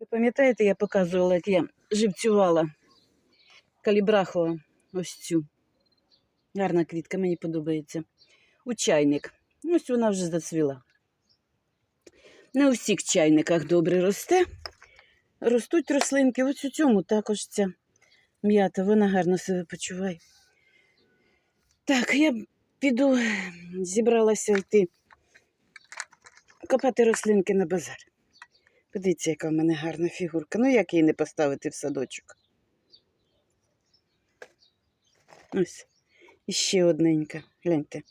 Ви пам'ятаєте, я показувала, як я живцювала калібрахова ось цю. Гарна квітка, мені подобається. У чайник. Ось вона вже зацвіла. Не у всіх чайниках добре росте. Ростуть рослинки. Ось у цьому також ця м'ята, вона гарно себе почуває. Так, я піду, зібралася йти копати рослинки на базар. Подивіться, яка в мене гарна фігурка. Ну, як її не поставити в садочок. Ось. І ще одненька. Гляньте.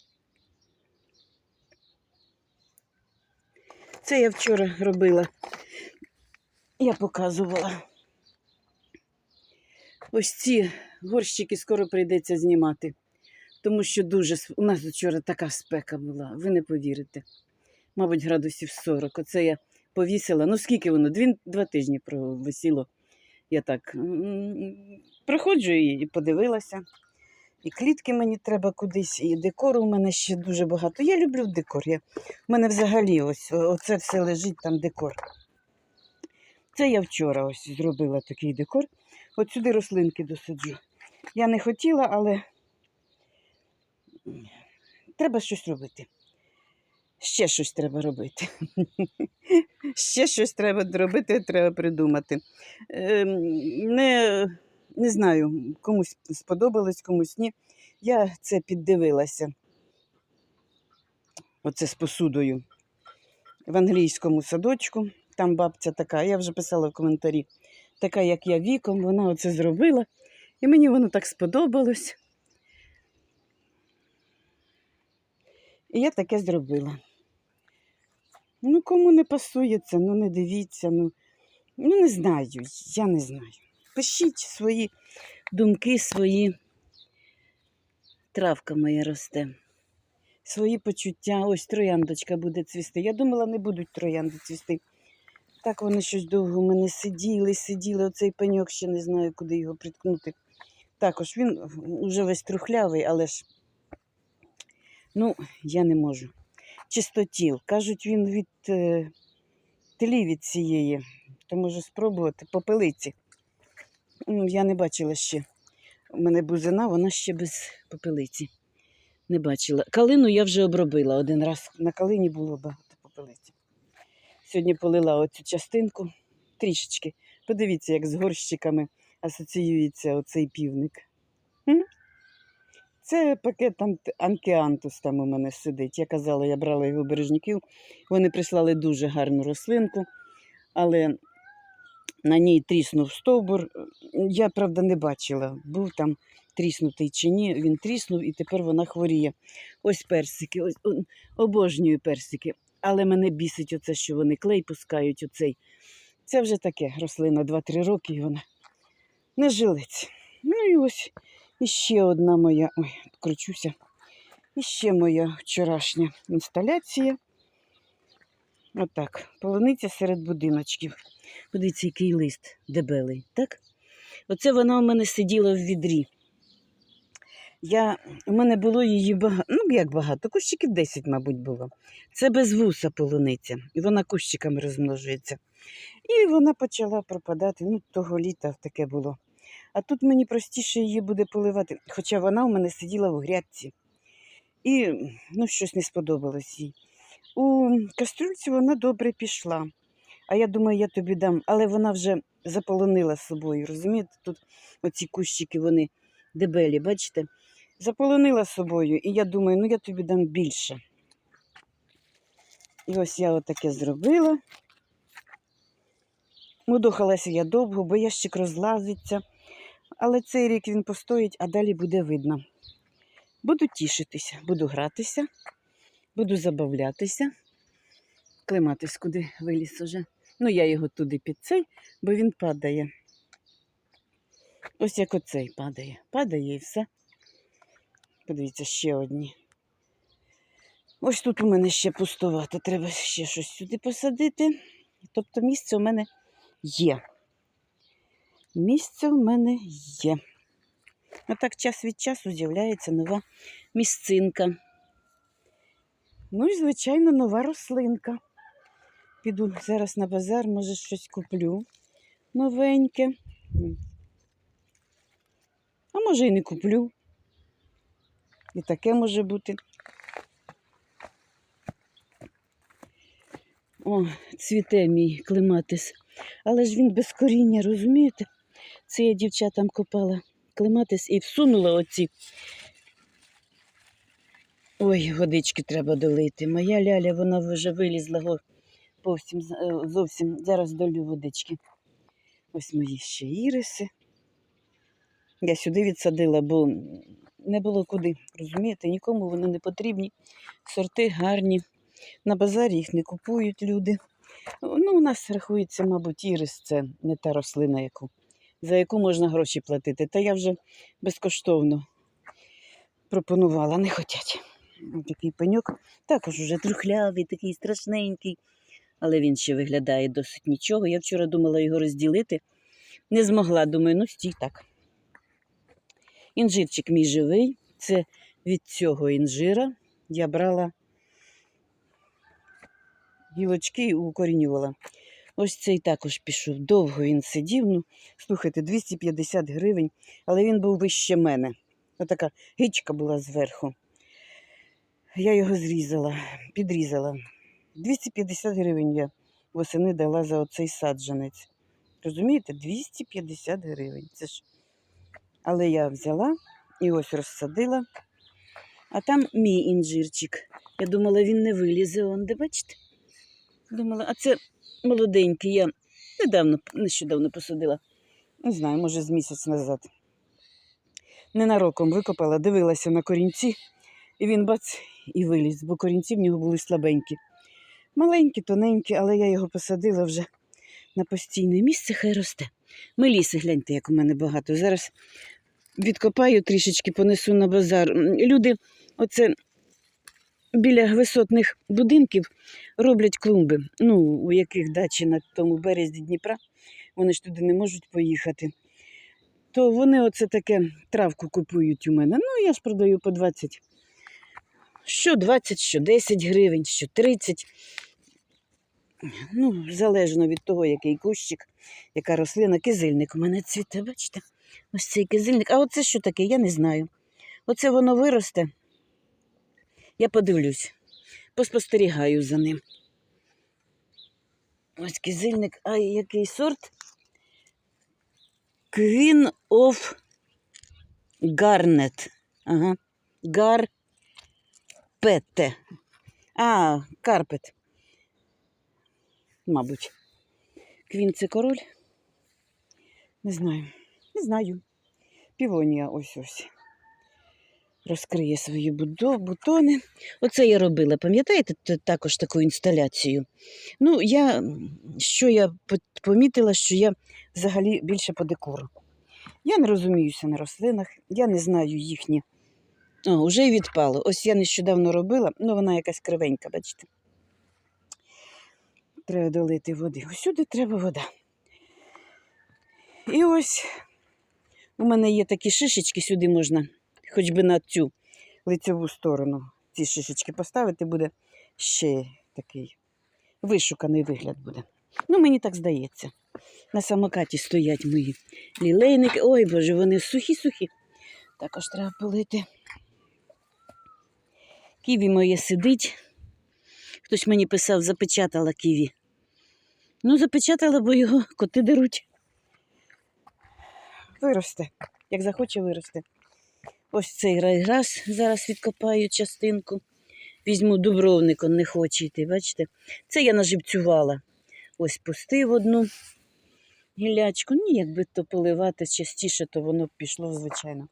Це я вчора робила. Я показувала. Ось ці горщики скоро прийдеться знімати. Тому що дуже у нас вчора така спека була, ви не повірите. Мабуть, градусів 40. Оце я повісила. Ну, скільки воно? Дві, два тижні провисіло. Я так проходжу і подивилася. І клітки мені треба кудись, і декору у мене ще дуже багато. Я люблю декор. Я... У мене взагалі ось оце все лежить там декор. Це я вчора ось зробила такий декор. От сюди рослинки досаджу. Я не хотіла, але треба щось робити. Ще щось треба робити. Ще щось треба робити, треба придумати. Ем, Не, не знаю, комусь сподобалось, комусь ні. Я це піддивилася. Оце з посудою в англійському садочку. Там бабця така, я вже писала в коментарі, така, як я віком, вона оце зробила. І мені воно так сподобалось. І я таке зробила. Ну, кому не пасує це, ну не дивіться, ну, ну не знаю, я не знаю. Пишіть свої думки, свої. Травка моя росте. Свої почуття. Ось трояндочка буде цвісти. Я думала, не будуть троянди цвісти. Так вони щось довго у мене сиділи, сиділи. Оцей пеньок ще не знаю, куди його приткнути. Також він вже весь трухлявий, але ж ну, я не можу. Чистотіл. Кажуть, він від е, тлі від цієї, то можу спробувати попелиці. Ну, Я не бачила ще. У мене бузина, вона ще без попелиці. Не бачила. Калину я вже обробила один раз. На калині було багато попелиці. Сьогодні полила оцю частинку трішечки. Подивіться, як з горщиками асоціюється оцей півник. М? Це пакет ант- анкеантус там у мене сидить. Я казала, я брала його бережників. Вони прислали дуже гарну рослинку, але на ній тріснув стовбур. Я, правда, не бачила, був там тріснутий чи ні. Він тріснув і тепер вона хворіє. Ось персики, ось обожнюю персики. Але мене бісить оце, що вони клей пускають оцей. Це вже таке рослина 2-3 роки, і вона не жилець. Ну і ось іще одна моя. Ой, кручуся. Іще моя вчорашня інсталяція. Отак. Полуниця серед будиночків. Подивіться, який лист дебелий, так? Оце вона у мене сиділа в відрі. Я, у мене було її багато, ну як багато, кущиків 10, мабуть, було. Це без вуса полуниця, і вона кущиками розмножується. І вона почала пропадати, ну, того літа таке було. А тут мені простіше її буде поливати, хоча вона у мене сиділа в грядці. І ну, щось не сподобалось їй. У кастрюльці вона добре пішла. А я думаю, я тобі дам, але вона вже заполонила собою. Розумієте, тут оці кущики, вони дебелі, бачите? Заполонила собою, і я думаю, ну я тобі дам більше. І ось я отаке зробила. Мудохалася я довго, бо ящик розлазиться. Але цей рік він постоїть, а далі буде видно. Буду тішитися, буду гратися, буду забавлятися. Клематись, куди виліз уже. Ну, я його туди під цей, бо він падає. Ось як оцей падає. Падає і все. Подивіться, ще одні. Ось тут у мене ще пустувати. Треба ще щось сюди посадити. Тобто місце у мене є. Місце в мене є. А так час від часу з'являється нова місцинка. Ну і, звичайно, нова рослинка. Піду зараз на базар, може щось куплю новеньке. А може і не куплю. І таке може бути. О, цвіте мій клематис. Але ж він без коріння, розумієте? Це я дівчатам копала клематис і всунула оці. Ой, водички треба долити. Моя ляля, вона вже вилізла повсім, е, зовсім. Зараз долю водички. Ось мої ще іриси. Я сюди відсадила, бо не було куди. Розумієте, нікому вони не потрібні. Сорти гарні. На базарі їх не купують люди. Ну, у нас рахується, мабуть, ірис це не та рослина, яку, за яку можна гроші платити. Та я вже безкоштовно пропонувала, не хотять. Такий пеньок, також уже трухлявий, такий страшненький, але він ще виглядає досить нічого. Я вчора думала його розділити. Не змогла, думаю, ну стій так. Інжирчик мій живий. Це від цього інжира я брала гілочки і укорінювала. Ось цей також пішов. Довго він сидів. Ну, слухайте, 250 гривень, але він був вище мене. Отака гичка була зверху. Я його зрізала, підрізала. 250 гривень я восени дала за оцей саджанець. Розумієте, 250 гривень. Це ж. Але я взяла і ось розсадила. А там мій інжирчик. Я думала, він не вилізе. Он, де бачите? Думала, а це молоденький. Я недавно, нещодавно посадила. Не знаю, може, з місяць назад. Ненароком викопала, дивилася на корінці, і він бац і виліз, бо корінці в нього були слабенькі. Маленькі, тоненькі, але я його посадила вже на постійне місце, хай росте. Меліси, гляньте, як у мене багато. Зараз відкопаю трішечки, понесу на базар. Люди, оце біля висотних будинків роблять клумби. Ну, у яких дачі на тому березі Дніпра, вони ж туди не можуть поїхати. То вони оце таке травку купують у мене. Ну, я ж продаю по 20. Що 20, що 10 гривень, що 30. Ну, залежно від того, який кущик, яка рослина, кизильник у мене цвіте, бачите? Ось цей кизильник. А оце що таке, я не знаю. Оце воно виросте. Я подивлюсь, поспостерігаю за ним. Ось кизильник, а який сорт? Queen of Garnet. Ага. Гарпете. А, карпет. Мабуть. Квін це король? Не знаю. Не знаю. Півонія ось ось. Розкриє свої бутони. Оце я робила, пам'ятаєте, також таку інсталяцію. Ну, я, що я помітила, що я взагалі більше по декору. Я не розуміюся на рослинах, я не знаю їхні. О, вже й відпало. Ось я нещодавно робила, ну вона якась кривенька, бачите. Треба долити води. Усюди треба вода. І ось у мене є такі шишечки, сюди можна, хоч би на цю лицеву сторону ці шишечки поставити, буде ще такий вишуканий вигляд буде. Ну, мені так здається. На самокаті стоять мої лілейники. Ой, боже, вони сухі-сухі. Також треба полити. Ківі моє сидить. Хтось мені писав, запечатала ківі. Ну, запечатала, бо його коти деруть. Виросте. Як захоче, виросте. Ось цей райграс зараз відкопаю частинку. Візьму дубровник, он не хоче йти, бачите? Це я наживцювала. Ось пустив одну гілячку. Ну, якби то поливати частіше, то воно б пішло, звичайно.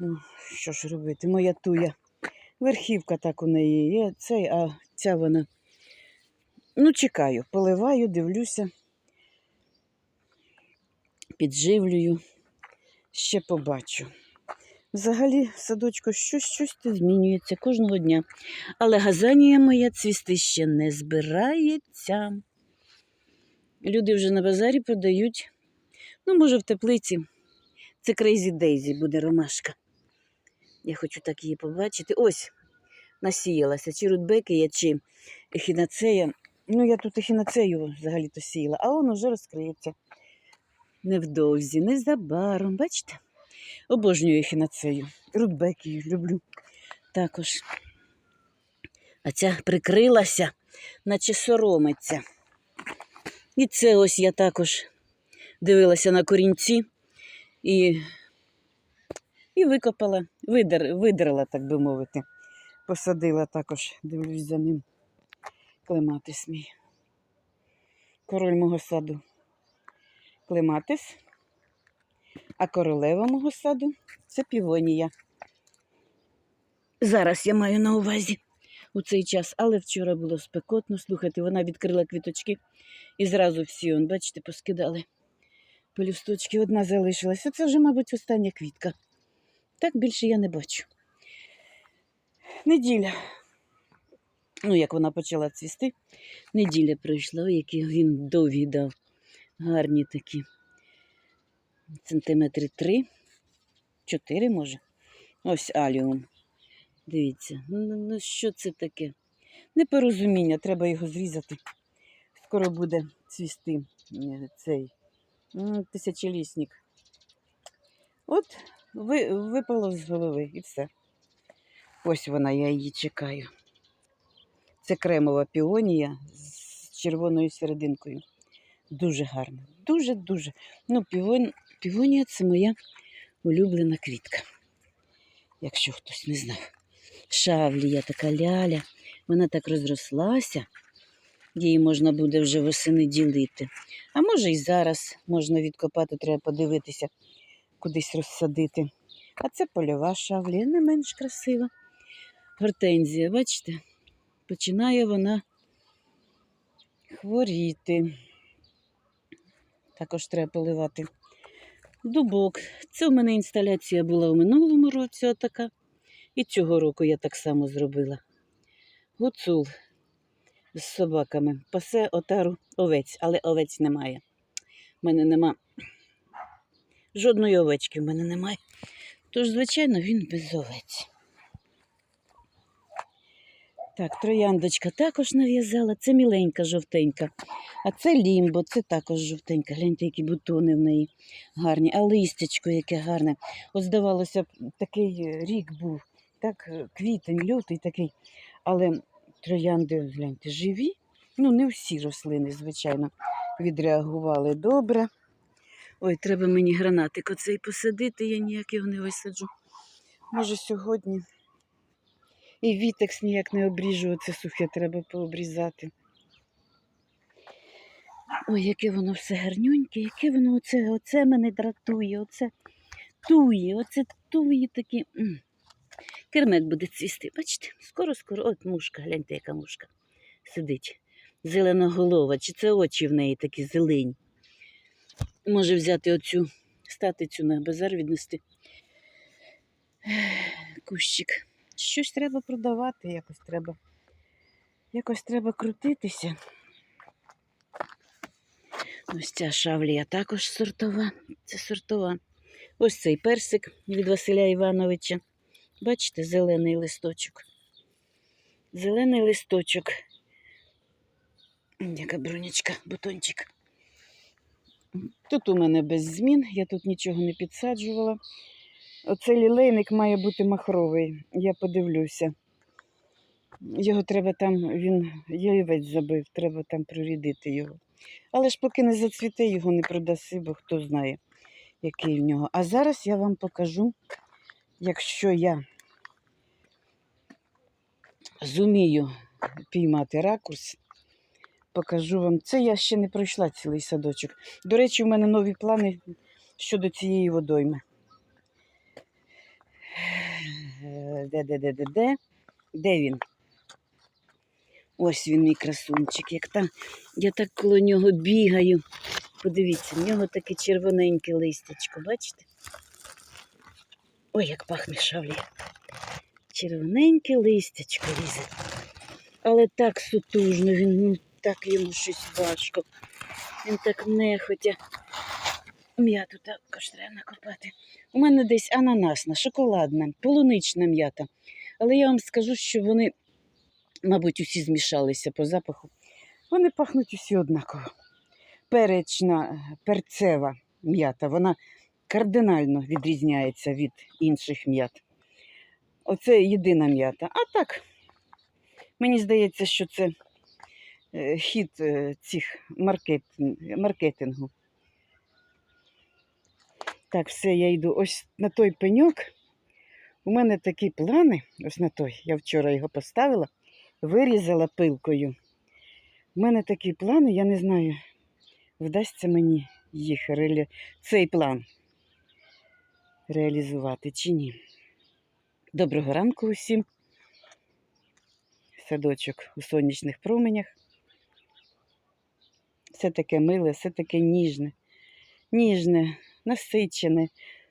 Ну, що ж робити? Моя туя. Верхівка так у неї є, цей, а ця вона. Ну, чекаю, поливаю, дивлюся, підживлюю, ще побачу. Взагалі, в садочку щось щось змінюється кожного дня. Але газанія моя цвісти ще не збирається. Люди вже на базарі продають. Ну, може, в теплиці. Це Crazy Daisy буде ромашка. Я хочу так її побачити. Ось насіялася, чи рудбекія, чи ехінацея. Ну, я тут ехінацею взагалі-то сіяла, а воно вже розкриється. Невдовзі, незабаром, бачите? Обожнюю ехінацею. Рудбекію люблю також. А ця прикрилася, наче соромиться. І це ось я також дивилася на корінці і, і викопала, видер, видерла, так би мовити. Посадила також, дивлюсь за ним. Клематис мій. Король мого саду. Клематис. А королева мого саду це півонія. Зараз я маю на увазі у цей час, але вчора було спекотно. Слухайте, вона відкрила квіточки і зразу всі, он, бачите, поскидали пелюсточки. Одна залишилася. Це вже, мабуть, остання квітка. Так більше я не бачу. Неділя. Ну, як вона почала цвісти, неділя пройшла, Ой, які він довгі дав. Гарні такі. Сантиметри три, чотири, може. Ось аліум. Дивіться, ну, ну, ну що це таке? Непорозуміння, треба його зрізати. Скоро буде цвісти е, цей м, тисячолісник. От ви, випало з голови і все. Ось вона, я її чекаю. Це кремова піонія з червоною серединкою. Дуже гарна. Дуже-дуже. Ну, півон... півонія це моя улюблена квітка. Якщо хтось не знав. Шавлія така ляля. Вона так розрослася. Її можна буде вже восени ділити. А може і зараз можна відкопати, треба подивитися, кудись розсадити. А це польова шавлія, не менш красива. Гортензія, бачите? Починає вона хворіти. Також треба поливати. Дубок. Це в мене інсталяція була у минулому році, отака. І цього року я так само зробила. Гуцул з собаками. Пасе отару овець, але овець немає. У мене нема жодної овечки в мене немає. Тож, звичайно, він без овець. Так, трояндочка також нав'язала. Це міленька жовтенька. А це лімбо, це також жовтенька. Гляньте, які бутони в неї гарні. А листячко яке гарне. От здавалося б, такий е, рік був, так, е, квітень, лютий такий. Але троянди, гляньте, живі. Ну, не всі рослини, звичайно, відреагували добре. Ой, треба мені гранатик оцей посадити, я ніяк його не висаджу. Може, сьогодні. І вітекс ніяк не обріжу, оце сухе треба пообрізати. Ой, яке воно все гарнюньке, яке воно оце, оце мене дратує, оце тує, оце тує такі. Кермек буде цвісти. Бачите, скоро-скоро. От мушка, гляньте, яка мушка сидить. Зеленоголова, чи це очі в неї такі зелені. Може взяти оцю статицю на базар віднести. Кущик. Щось треба продавати, якось треба. Якось треба крутитися. Ось ця шавлія також сортова. Це сортова. Ось цей персик від Василя Івановича. Бачите, зелений листочок. Зелений листочок. Яка бронячка, бутончик. Тут у мене без змін, я тут нічого не підсаджувала. Оцей лілейник має бути махровий, я подивлюся. Його треба там, він ялівець забив, треба там прорідити його. Але ж поки не зацвіте, його не продаси, бо хто знає, який в нього. А зараз я вам покажу, якщо я зумію піймати ракурс, покажу вам. Це я ще не пройшла цілий садочок. До речі, у мене нові плани щодо цієї водойми. Де, де, де, де, де? Де він? Ось він, мій красунчик. Як та, я так коло нього бігаю. Подивіться, в нього таке червоненьке листячко, бачите? Ой, як пахне шавлі. Червоненьке листячко лізе. Але так сутужно, він ну, так йому щось важко. Він так нехотя. М'яту також треба накопати. У мене десь ананасна, шоколадна, полунична м'ята. Але я вам скажу, що вони, мабуть, усі змішалися по запаху. Вони пахнуть усі однаково. Перечна, перцева м'ята, вона кардинально відрізняється від інших м'ят. Оце єдина м'ята. А так, мені здається, що це е, хід е, цих маркетин- маркетингу. Так, все, я йду ось на той пеньок. У мене такі плани, ось на той, я вчора його поставила, вирізала пилкою. У мене такі плани, я не знаю, вдасться мені їх реалі... цей план реалізувати чи ні. Доброго ранку усім. Садочок у сонячних променях. Все таке миле, все таке ніжне, ніжне, насичене.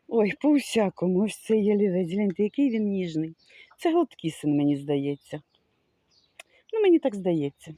Ой, по всякому, ось цей ялівець, гляньте, який він ніжний. Це голткісин, мені здається. Ну, мені так здається.